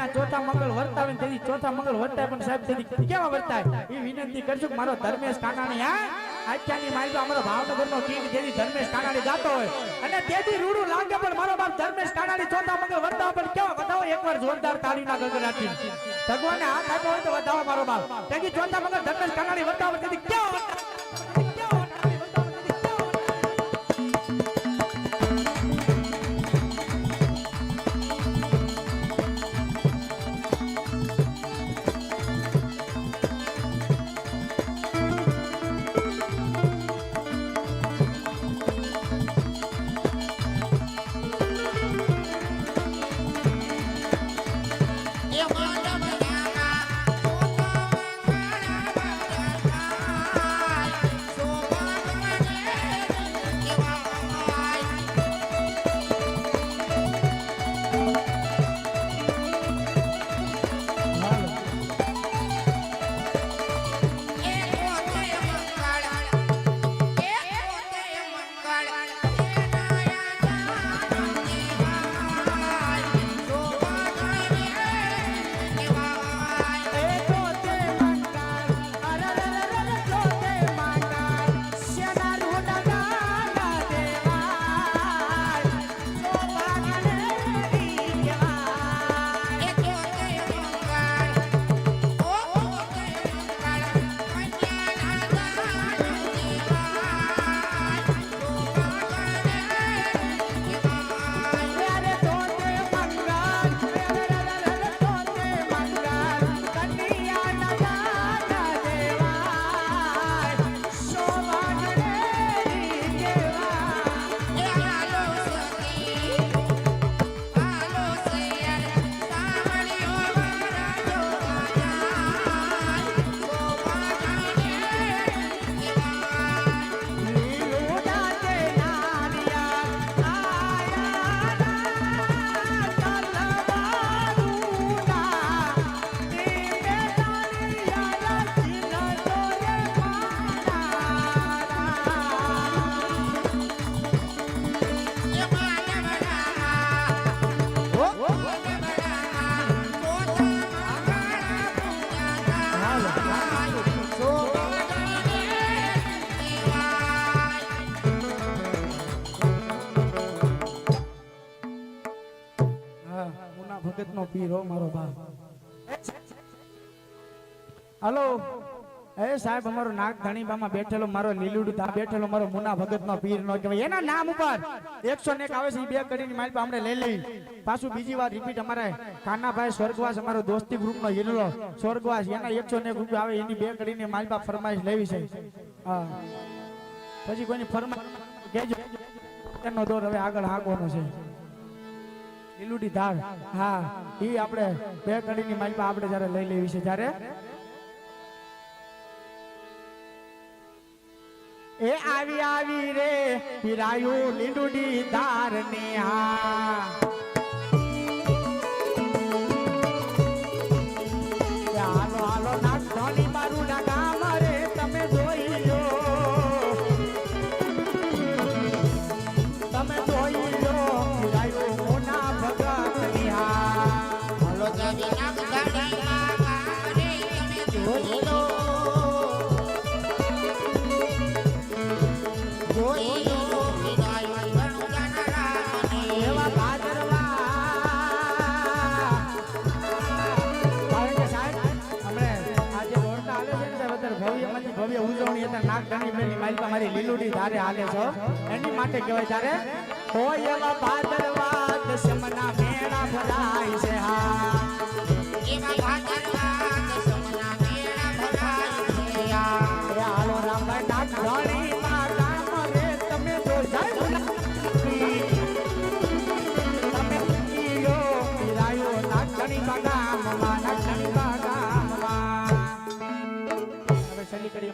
જેના ચોથા મંગળ વર્તાવે તેથી ચોથા મંગળ વર્તાય પણ સાહેબ તેથી કેવા વર્તાય? એ વિનંતી કરશું મારો ધર્મેશ કાનાણી, હા? આખ્યાની મારી અમારો ભાવનગરનો કિંગ, જેથી ધર્મેશ કાનાણી ગાતો હોય. અને તેથી રૂડું લાગે પણ મારો બાપ ધર્મેશ કાનાણી ચોથા મંગળ વર્તાવ પણ કેવા વધાવો એકવાર જોરદાર તાળીના ભગવાન ભગવાને હાથ આપ્યો હોય તો વધાવો મારો બાપ. તેથી ચોથા મંગળ ધર્મેશ કાનાણી વર્તાવ, તેથી કેવા Yeah, man. ભગત નો પીર મારો બાપ. હલો એ સાહેબ, અમારો નાગ ધણીબામાં બેઠેલો મારો લીલુડી તા, બેઠેલો મારો મુના ભગત નો પીર નો કહેવાય. એના નામ ઉપર એકસો ને એક આવે છે બે કડીની માલ પાસે આપણે લઈ લઈ. પાછું બીજી વાર રિપીટ અમારે કાનાભાઈ સ્વર્ગવાસ, અમારો દોસ્તી ગ્રુપ નો હિરલો સ્વર્ગવાસ, એના એકસો ને એક રૂપિયા આવે, એની બે કરીને માલ પાસે ફરમાઈશ લેવી છે. પછી કોઈની ફરમાઈશ કેજો. એનો દોર હવે આગળ આગવાનો છે. લીલુડી ધાર. હા એ આપણે બે કડીની માલિકા આપણે જ્યારે લઈ લેવી છે. જ્યારે એ આવી આવી રે પીરાયું લીલુડી ધાર ને હા હાલો હાલો નાક ભવ્યમાંથી ભવ્ય ઉજવણી અત્યારે નાગધણી બેની માલિકા મારી લીલુડી ધારે હાલે છો. એની માટે કહેવાય ત્યારે હોય એવા ભાદરવા દશમના મેળા ભરાય છે હા.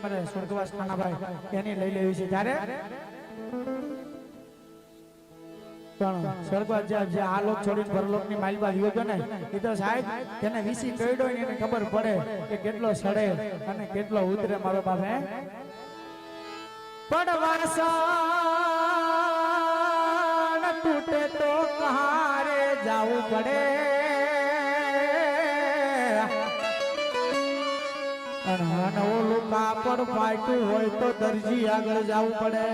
છેલ્લી સ્વર્ગવાસ નાનાભાઈ એની લઈ લેવી છે. ત્યારે પણ સ્વર્ગવાસ જે આ લોક છોડીને પરલોકની માલિકા ગયો હતો ને, એ સાહેબ તેને વીસી કહેડો એને ખબર પડે કે કેટલો સડે અને કેટલો ઉતરે મારો બાપ, હે? તૂટે તો કહારે જાવું પડે. અને ઓલું કાપડ ફાટ્યું હોય તો દરજી આગળ જવું પડે.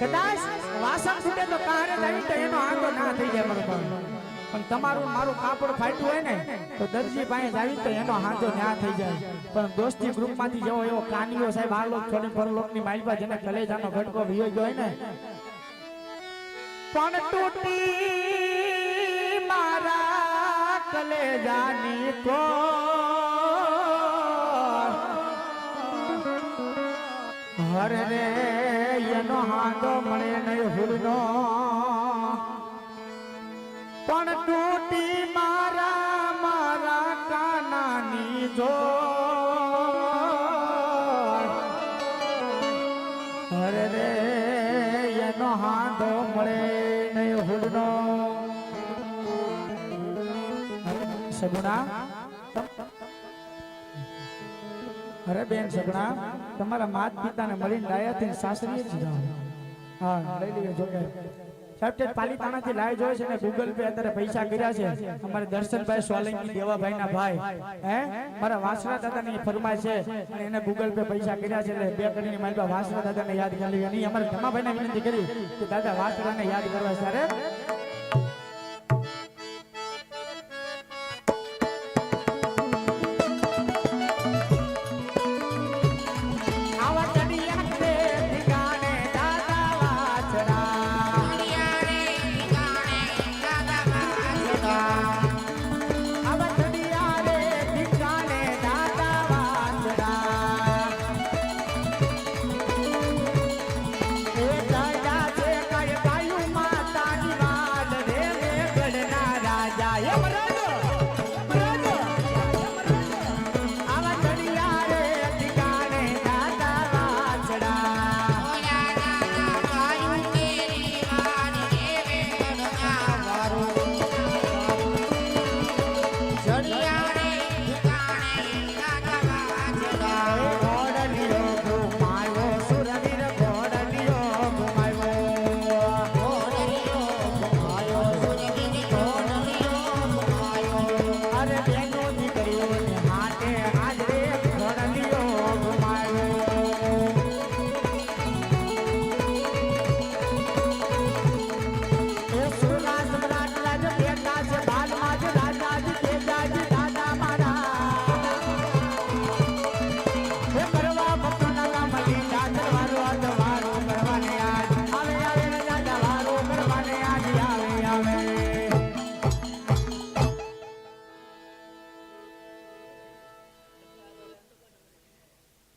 કદાચ વાસણ ફૂટે તો કારે જાય તો એનો આંગો ના થઈ જાય મારો પણ. તમારું મારું કાપડ ફાટ્યું હોય ને, તો દરજી પાસે જાવી તો એનો હાંધો ના થઈ જાય. પણ દોસ્તી ગ્રુપમાંથી જેવો એવો કાનીઓ સાહેબ, આ લોક છોડી પરલોકની માલપા જેને કલેજાનો ઘટકો વિયો ગયો ને. પણ તૂટી મારા કલેજાની કો હર રે એનો હાંડો મળે નહીં હુરનો પણ તૂટી મારા મારા કાનાની જો હરે રે એનો હાંડો મળે નહીં હુડનો સગુણા અરે બેન સગુણા તમારા માત પિતાને મળીને લાયા થઈને સાસરીએ જ હા, લઈ લઈએ જો કે. સાહેબ, તે પાલીતાણાથી લાય જોઈએ છે ને ગૂગલ પે અત્યારે પૈસા કર્યા છે. અમારે દર્શનભાઈ સોલંકી, દેવાભાઈના ભાઈ. હે? મારા વાસરા દાદાની ફરમાય છે અને એને ગૂગલ પે પૈસા કર્યા છે એટલે બે કરીને મારી વાસરા દાદાને યાદ કરી અને અમારે ધમાભાઈને વિનંતી કરી કે દાદા વાસરાને યાદ કરવા છે